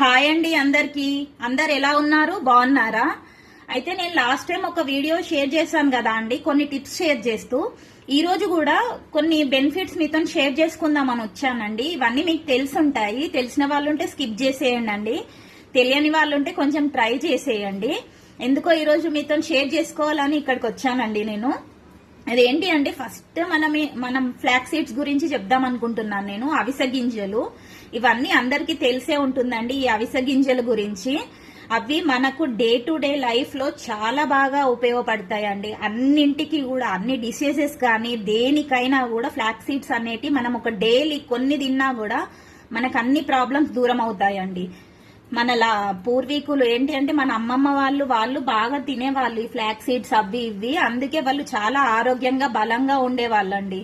Hi అండి అందరికి. అందరు ఎలా ఉన్నారు? బాగున్నారా? అయితే నేను లాస్ట్ టైం ఒక వీడియో షేర్ చేశాను కదా అండి. కొన్ని టిప్స్ షేర్ చేస్తూ. ఈ రోజు కూడా కొన్ని బెనిఫిట్స్ మీతో షేర్ చేసుకుందామని వచ్చానండి. ఇవన్నీ మీకు తెలుసుంటాయి. తెలిసిన వాళ్ళు ఉంటే స్కిప్ చేసేయండి అండి తెలియని వాళ్ళు ఉంటే కొంచెం ట్రై చేసేయండి. ఎందుకో ఈ రోజు మీతో షేర్ చేసుకోవాలని ఇక్కడికి వచ్చానండి నేను. అదేంటి అంటే ఫస్ట్ మనం మనం ఫ్లాక్ సీడ్స్ గురించి చెప్దాం అనుకుంటున్నాను నేను. అవిసె గింజలు. ఇవన్నీ అందరికీ తెలిసే ఉంటుందండి ఈ అవిసె గింజల గురించి. అవి మనకు డే టు డే లైఫ్లో చాలా బాగా ఉపయోగపడతాయండి. అన్నింటికి కూడా అన్ని డిసీజెస్ కానీ దేనికైనా కూడా ఫ్లాక్ సీడ్స్ అనేటివి మనం ఒక డైలీ కొన్ని తిన్నా కూడా మనకు అన్ని ప్రాబ్లమ్స్ దూరం అవుతాయండి. మన పూర్వీకులు ఏంటి అంటే మన అమ్మమ్మ వాళ్ళు వాళ్ళు బాగా తినేవాళ్ళు ఈ ఫ్లాక్ సీడ్స్ అవి ఇవి. అందుకే వాళ్ళు చాలా ఆరోగ్యంగా బలంగా ఉండేవాళ్ళండి.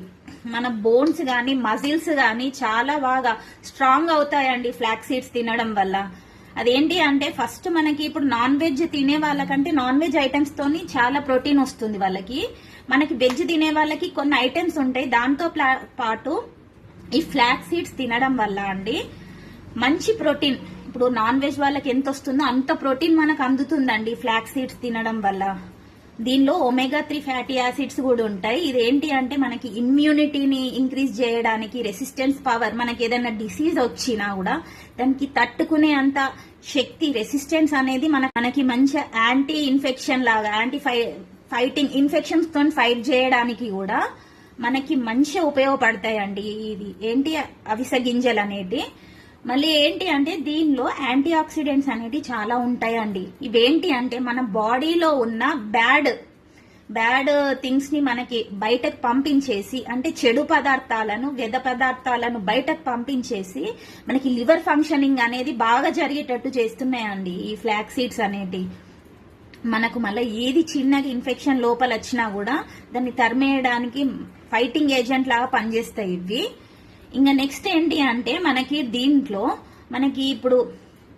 మన బోన్స్ కానీ మజిల్స్ కానీ చాలా బాగా స్ట్రాంగ్ అవుతాయండి ఫ్లాక్ సీడ్స్ తినడం వల్ల. అదేంటి అంటే ఫస్ట్ మనకి ఇప్పుడు నాన్ వెజ్ తినే వాళ్ళకంటే నాన్ వెజ్ ఐటమ్స్ తోని చాలా ప్రోటీన్ వస్తుంది వాళ్ళకి. మనకి వెజ్ తినే వాళ్ళకి కొన్ని ఐటమ్స్ ఉంటాయి. దాంతో పాటు ఈ ఫ్లాక్ సీడ్స్ తినడం వల్ల అండి మంచి ప్రోటీన్. ఇప్పుడు నాన్ వెజ్ వాళ్ళకి ఎంత వస్తుందో అంత ప్రోటీన్ మనకు అందుతుందండి ఫ్లాక్ సీడ్స్ తినడం వల్ల. దీనిలో ఒమేగా త్రీ ఫ్యాటీ యాసిడ్స్ కూడా ఉంటాయి. ఇదేంటి అంటే మనకి ఇమ్యూనిటీని ఇంక్రీజ్ చేయడానికి రెసిస్టెన్స్ పవర్ మనకి ఏదైనా డిసీజ్ వచ్చినా కూడా దానికి తట్టుకునే అంత శక్తి రెసిస్టెన్స్ అనేది మన మనకి మంచి యాంటీ ఇన్ఫెక్షన్ లాగా యాంటీ ఫై ఫైటింగ్ ఇన్ఫెక్షన్స్తో ఫైట్ చేయడానికి కూడా మనకి మంచి ఉపయోగపడతాయండి. ఇది ఏంటి? అవిసె గింజలు అనేది మళ్ళీ ఏంటి అంటే దీనిలో యాంటీ ఆక్సిడెంట్స్ అనేవి చాలా ఉంటాయండి. ఇవేంటి అంటే మన బాడీలో ఉన్న బ్యాడ్ బ్యాడ్ థింగ్స్ని మనకి బయటకు పంపించేసి అంటే చెడు పదార్థాలను వ్యధ పదార్థాలను బయటకు పంపించేసి మనకి లివర్ ఫంక్షనింగ్ అనేది బాగా జరిగేటట్టు చేస్తున్నాయండి ఈ ఫ్లాక్ సీడ్స్ అనేటి. మనకు మళ్ళీ ఏది చిన్నగా ఇన్ఫెక్షన్ లోపల వచ్చినా కూడా దాన్ని తరిమేయడానికి ఫైటింగ్ ఏజెంట్ లాగా పనిచేస్తాయి ఇవి. ఇంకా నెక్స్ట్ ఏంటి అంటే మనకి దీంట్లో మనకి ఇప్పుడు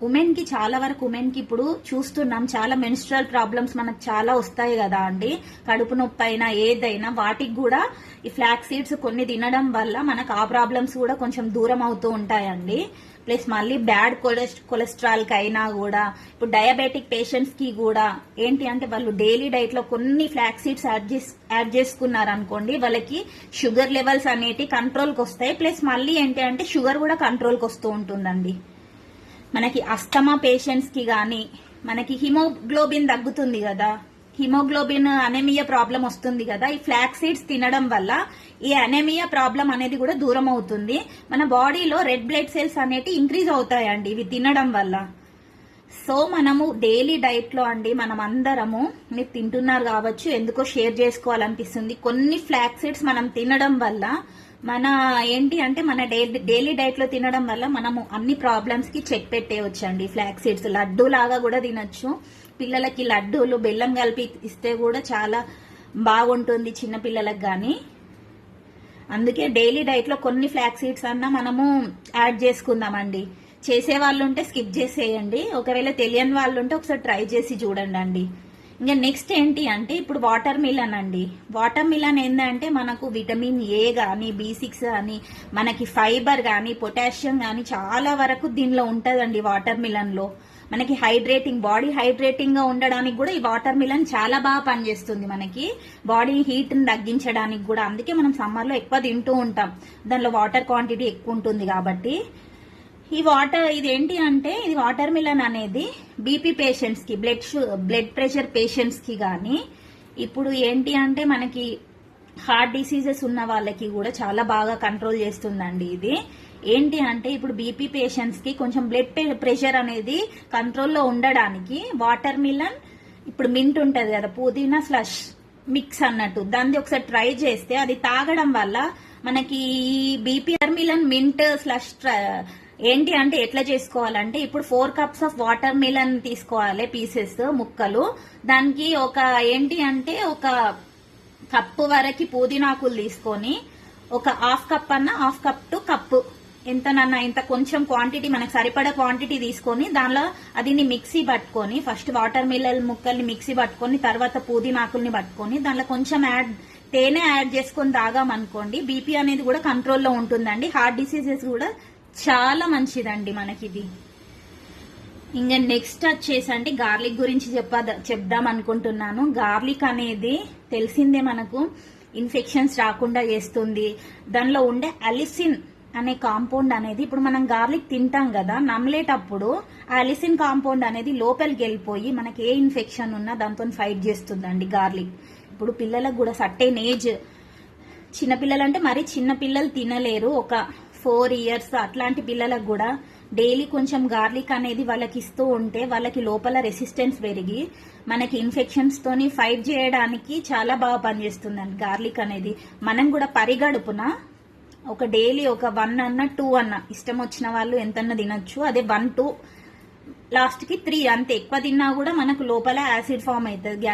ఉమెన్కి చాలా వరకు ఉమెన్కి ఇప్పుడు చూస్తున్నాం చాలా మెన్స్ట్రల్ ప్రాబ్లమ్స్ మనకు చాలా వస్తాయి కదా అండి. కడుపు నొప్పి అయినా ఏదైనా వాటికి కూడా ఈ ఫ్లాక్ సీడ్స్ కొన్ని తినడం వల్ల మనకు ఆ ప్రాబ్లమ్స్ కూడా కొంచెం దూరం అవుతూ ఉంటాయండి. ప్లస్ మళ్ళీ బ్యాడ్ కొలెస్ట్రాల్కి అయినా కూడా ఇప్పుడు డయాబెటిక్ పేషెంట్స్కి కూడా ఏంటి అంటే వాళ్ళు డైలీ డైట్లో కొన్ని ఫ్లాక్ సీడ్స్ యాడ్ చేస్ యాడ్ చేసుకున్నారు అనుకోండి వాళ్ళకి షుగర్ లెవెల్స్ అనేటి కంట్రోల్కి వస్తాయి. ప్లస్ మళ్ళీ ఏంటి అంటే షుగర్ కూడా కంట్రోల్కి వస్తూ ఉంటుందండి. మనకి అస్తమా పేషెంట్స్కి మనకి హిమోగ్లోబిన్ తగ్గుతుంది కదా. హిమోగ్లోబిన్ అనేమియా ప్రాబ్లం వస్తుంది కదా. ఈ ఫ్లాక్ సీడ్స్ తినడం వల్ల ఈ అనేమియా ప్రాబ్లం అనేది కూడా దూరం అవుతుంది మన బాడీలో రెడ్ బ్లడ్ సెల్స్ అనేవి ఇంక్రీజ్ అవుతాయండి ఇవి తినడం వల్ల. సో మనము డైలీ డైట్లో అండి మనం అందరము మీరు తింటున్నారు కావచ్చు ఎందుకో షేర్ చేసుకోవాలనిపిస్తుంది. కొన్ని ఫ్లాక్ సీడ్స్ మనం తినడం వల్ల మన ఏంటి అంటే మన డైలీ డైట్లో తినడం వల్ల మనము అన్ని ప్రాబ్లమ్స్కి చెక్ పెట్టేయచ్చు అండి ఫ్లాక్ సీడ్స్ లడ్డు లాగా కూడా తినచ్చు. పిల్లలకి లడ్డూలు బెల్లం కలిపి ఇస్తే కూడా చాలా బాగుంటుంది చిన్న పిల్లలకు కానీ అందుకే డైలీ డైట్లో కొన్ని ఫ్లాక్ సీడ్స్ అన్నా మనము యాడ్ చేసుకుందామండి. చేసే వాళ్ళు ఉంటే స్కిప్ చేసేయండి. ఒకవేళ తెలియని వాళ్ళు ఉంటే ఒకసారి ట్రై చేసి చూడండి అండి ఇంకా నెక్స్ట్ ఏంటి అంటే ఇప్పుడు వాటర్ మిలన్ అండి. వాటర్ మిలన్ ఏంటంటే మనకు విటమిన్ ఏ కానీ బి సిక్స్ కానీ మనకి ఫైబర్ కానీ పొటాషియం కానీ చాలా వరకు దీనిలో ఉంటుందండి వాటర్ మిలన్లో మనకి హైడ్రేటింగ్ బాడీ హైడ్రేటింగ్గా ఉండడానికి కూడా ఈ వాటర్ మిలన్ చాలా బాగా పనిచేస్తుంది మనకి. బాడీ హీట్ని తగ్గించడానికి కూడా. అందుకే మనం సమ్మర్లో ఎక్కువ తింటూ ఉంటాం. దానిలో వాటర్ క్వాంటిటీ ఎక్కువ ఉంటుంది కాబట్టి. ఈ వాటర్ ఇది ఏంటి అంటే ఇది వాటర్ మిలన్ అనేది బీపీ పేషెంట్స్కి బ్లడ్ బ్లడ్ ప్రెషర్ పేషెంట్స్కి ఇప్పుడు ఏంటి అంటే మనకి హార్ట్ డిసీజెస్ ఉన్న వాళ్ళకి కూడా చాలా బాగా కంట్రోల్ చేస్తుందండి ఇది. ఏంటి అంటే ఇప్పుడు బీపీ పేషెంట్స్కి కొంచెం బ్లడ్ ప్రెషర్ అనేది కంట్రోల్లో ఉండడానికి వాటర్ మిలన్ ఇప్పుడు మింట్ ఉంటుంది కదా పుదీనా స్లష్ మిక్స్ అన్నట్టు. దాన్ని ఒకసారి ట్రై చేస్తే అది తాగడం వల్ల మనకి ఈ బీపీ మిలన్ మింట్ స్లష్ ఏంటి అంటే ఎట్లా చేసుకోవాలంటే ఇప్పుడు four cups of watermelon తీసుకోవాలి పీసెస్ ముక్కలు. దానికి ఒక ఏంటి అంటే ఒక కప్పు వరకు పుదీనాకులు తీసుకొని ఒక హాఫ్ కప్ అన్న హాఫ్ కప్ టు కప్పు ఎంతనన్నా ఇంత కొంచెం క్వాంటిటీ మనకు సరిపడే క్వాంటిటీ తీసుకొని దానిలో అదిని మిక్సీ పట్టుకొని ఫస్ట్ వాటర్ మిల్లల్ ముక్కల్ని మిక్సీ పట్టుకొని తర్వాత పుదీనాకుల్ని పట్టుకొని దానిలో కొంచెం యాడ్ తేనె యాడ్ చేసుకొని తాగామనుకోండి బీపీ అనేది కూడా కంట్రోల్లో ఉంటుందండి. హార్ట్ డిసీజెస్ కూడా చాలా మంచిదండి మనకిది. ఇంకా నెక్స్ట్ వచ్చేసి అంటే గార్లిక్ గురించి చెప్ప చెప్దాం అనుకుంటున్నాను. గార్లిక్ అనేది తెలిసిందే మనకు ఇన్ఫెక్షన్స్ రాకుండా చేస్తుంది. దానిలో ఉండే అలిసిన్ అనే కాంపౌండ్ అనేది ఇప్పుడు మనం గార్లిక్ తింటాం కదా నమ్మలేటప్పుడు ఆ అలిసిన్ కాంపౌండ్ అనేది లోపలికి వెళ్ళిపోయి మనకి ఏ ఇన్ఫెక్షన్ ఉన్నా దాంతో ఫైట్ చేస్తుందండి గార్లిక్. ఇప్పుడు పిల్లలకు కూడా సర్టెన్ ఏజ్. చిన్నపిల్లలు అంటే మరి చిన్న పిల్లలు తినలేరు. ఒక ఫోర్ ఇయర్స్ అట్లాంటి పిల్లలకు కూడా డైలీ కొంచెం గార్లిక్ అనేది వాళ్ళకి ఇస్తూ ఉంటే వాళ్ళకి లోపల రెసిస్టెన్స్ పెరిగి మనకి ఇన్ఫెక్షన్స్ తోని ఫైట్ చేయడానికి చాలా బాగా పనిచేస్తుందండి గార్లిక్ అనేది. మనం కూడా పరిగడుపున ఒక డైలీ ఒక వన్ అన్న టూ అన్న ఇష్టం వచ్చిన వాళ్ళు ఎంతన్నా తినొచ్చు. అదే వన్ టూ లాస్ట్కి త్రీ అంతే. ఎక్కువ తిన్నా కూడా మనకు లోపల యాసిడ్ ఫామ్ అవుతుంది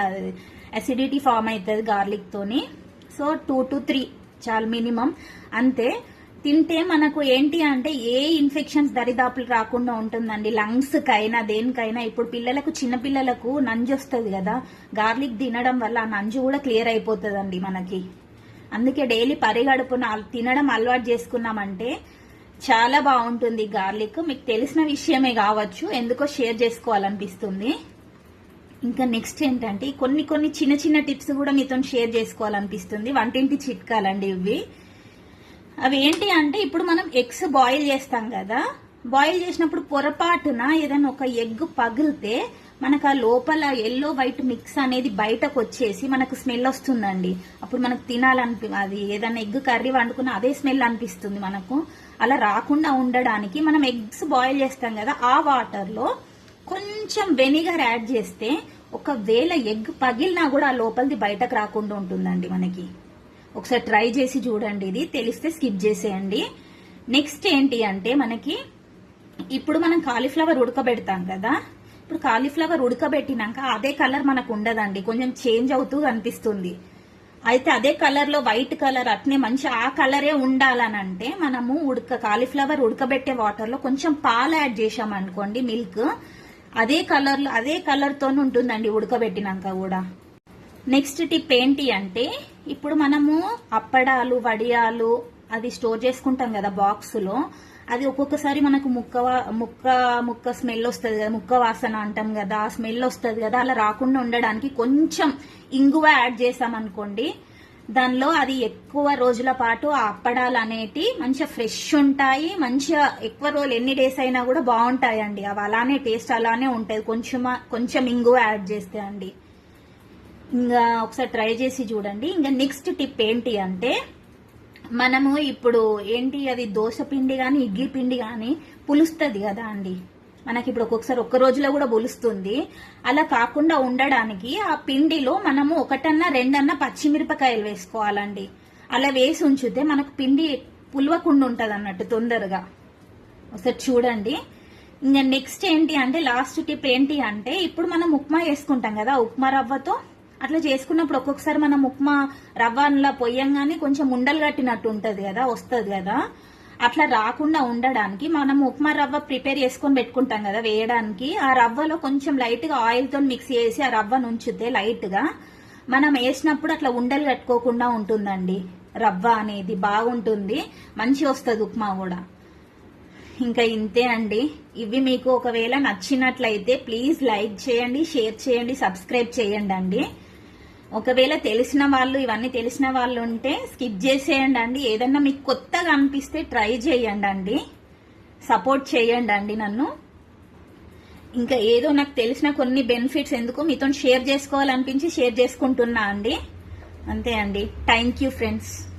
అసిడిటీ ఫామ్ అవుతుంది గార్లిక్ తోని. సో టూ టు త్రీ చాలా మినిమం అంతే. తింటే మనకు ఏంటి అంటే ఏ ఇన్ఫెక్షన్స్ దరిదాపులు రాకుండా ఉంటుందండి. లంగ్స్ కైనా దేనికైనా ఇప్పుడు పిల్లలకు చిన్న పిల్లలకు నంజు వస్తుంది కదా. గార్లిక్ తినడం వల్ల ఆ నంజు కూడా క్లియర్ అయిపోతుందండి మనకి. అందుకే డైలీ పరిగడుపున తినడం అలవాటు చేసుకున్నామంటే చాలా బాగుంటుంది గార్లిక్. మీకు తెలిసిన విషయమే కావచ్చు ఎందుకో షేర్ చేసుకోవాలనిపిస్తుంది. ఇంకా నెక్స్ట్ ఏంటంటే కొన్ని కొన్ని చిన్న చిన్న టిప్స్ కూడా మీతో షేర్ చేసుకోవాలనిపిస్తుంది. వంటింటి చిట్కాలండి ఇవి. అవి ఏంటి అంటే ఇప్పుడు మనం ఎగ్స్ బాయిల్ చేస్తాం కదా. బాయిల్ చేసినప్పుడు పొరపాటున ఏదైనా ఒక ఎగ్ పగిలితే మనకు ఆ లోపల ఎల్లో వైట్ మిక్స్ అనేది బయటకు వచ్చేసి మనకు స్మెల్ వస్తుందండి. అప్పుడు మనకు తినాలనిపి అది ఏదైనా ఎగ్ కర్రీ వండుకున్న అదే స్మెల్ అనిపిస్తుంది మనకు. అలా రాకుండా ఉండడానికి మనం ఎగ్స్ బాయిల్ చేస్తాం కదా ఆ వాటర్లో కొంచెం వెనిగర్ యాడ్ చేస్తే ఒకవేళ ఎగ్ పగిలినా కూడా ఆ లోపలిది బయటకు రాకుండా ఉంటుందండి మనకి. ఒకసారి ట్రై చేసి చూడండి ఇది. తెలిస్తే స్కిప్ చేసేయండి. నెక్స్ట్ ఏంటి అంటే మనకి ఇప్పుడు మనం కాలీఫ్లవర్ ఉడకబెడతాం కదా. ఇప్పుడు కాలీఫ్లవర్ ఉడకబెట్టినాక అదే కలర్ మనకు ఉండదండి. కొంచెం చేంజ్ అవుతూ కనిపిస్తుంది. అయితే అదే కలర్లో వైట్ కలర్ అట్నే మంచి ఆ కలరే ఉండాలనంటే మనము ఉడక కాలీఫ్లవర్ ఉడకబెట్టే వాటర్లో కొంచెం పాలు యాడ్ చేసామనుకోండి మిల్క్. అదే కలర్లో అదే కలర్తో ఉంటుందండి ఉడకబెట్టినాక కూడా. నెక్స్ట్ టిప్ ఏంటి అంటే ఇప్పుడు మనము అప్పడాలు వడియాలు అది స్టోర్ చేసుకుంటాం కదా బాక్స్లో అది ఒక్కొక్కసారి మనకు ముక్క ముక్క ముక్క స్మెల్ వస్తుంది కదా ముక్క వాసన అంటాం కదా ఆ స్మెల్ వస్తుంది కదా అలా రాకుండా ఉండడానికి కొంచెం ఇంగువ యాడ్ చేసామనుకోండి దానిలో అది ఎక్కువ రోజుల పాటు ఆ అప్పడాలు అనేటి మంచిగా ఫ్రెష్ ఉంటాయి మంచిగా ఎక్కువ రోజులు ఎన్ని డేస్ అయినా కూడా బాగుంటాయండి. అవి అలానే టేస్ట్ అలానే ఉంటుంది. కొంచెం కొంచెం ఇంగువ యాడ్ చేస్తే అండి. ఇంకా ఒకసారి ట్రై చేసి చూడండి. ఇంకా నెక్స్ట్ టిప్ ఏంటి అంటే మనము ఇప్పుడు ఏంటి అది దోశ పిండి కానీ ఇడ్లీ పిండి కానీ పులుస్తుంది కదా అండి. మనకి ఇప్పుడు ఒక్కొక్కసారి ఒక్క రోజులో కూడా పులుస్తుంది. అలా కాకుండా ఉండడానికి ఆ పిండిలో మనము ఒకటన్నా రెండన్నా పచ్చిమిరపకాయలు వేసుకోవాలండి. అలా వేసి ఉంచితే మనకు పిండి పులవకుండా ఉంటుంది అన్నట్టు తొందరగా. ఒకసారి చూడండి. ఇంకా నెక్స్ట్ ఏంటి అంటే లాస్ట్ టిప్ ఏంటి అంటే ఇప్పుడు మనం ఉప్మా వేసుకుంటాం కదా ఉప్మా రవ్వతో. అట్లా చేసుకున్నప్పుడు ఒక్కొక్కసారి మనం ఉప్మా రవ్వ పొయ్యంగానే కొంచెం ఉండలు కట్టినట్టు ఉంటుంది కదా వస్తుంది కదా. అట్లా రాకుండా ఉండడానికి మనం ఉప్మా రవ్వ ప్రిపేర్ చేసుకొని పెట్టుకుంటాం కదా వేయడానికి. ఆ రవ్వలో కొంచెం లైట్గా ఆయిల్తో మిక్స్ చేసి ఆ రవ్వను ఉంచితే లైట్గా. మనం వేసినప్పుడు అట్లా ఉండలు కట్టుకోకుండా ఉంటుందండి. రవ్వ అనేది బాగుంటుంది. మంచి వస్తుంది ఉప్మా కూడా. ఇంకా ఇంతే అండి. ఇవి మీకు ఒకవేళ నచ్చినట్లయితే ప్లీజ్ లైక్ చేయండి షేర్ చేయండి సబ్స్క్రైబ్ చేయండి అండి. ఒకవేళ తెలిసిన వాళ్ళు ఇవన్నీ తెలిసిన వాళ్ళు ఉంటే స్కిప్ చేసేయండి అండి. ఏదన్నా మీకు కొత్తగా అనిపిస్తే ట్రై చేయండి అండి. సపోర్ట్ చేయండి అండి నన్ను. ఇంకా ఏదో నాకు తెలిసిన కొన్ని బెనిఫిట్స్ ఎందుకు మీతో షేర్ చేసుకోవాలనిపించి షేర్ చేసుకుంటున్నా అండి. అంతే అండి. Thank you friends.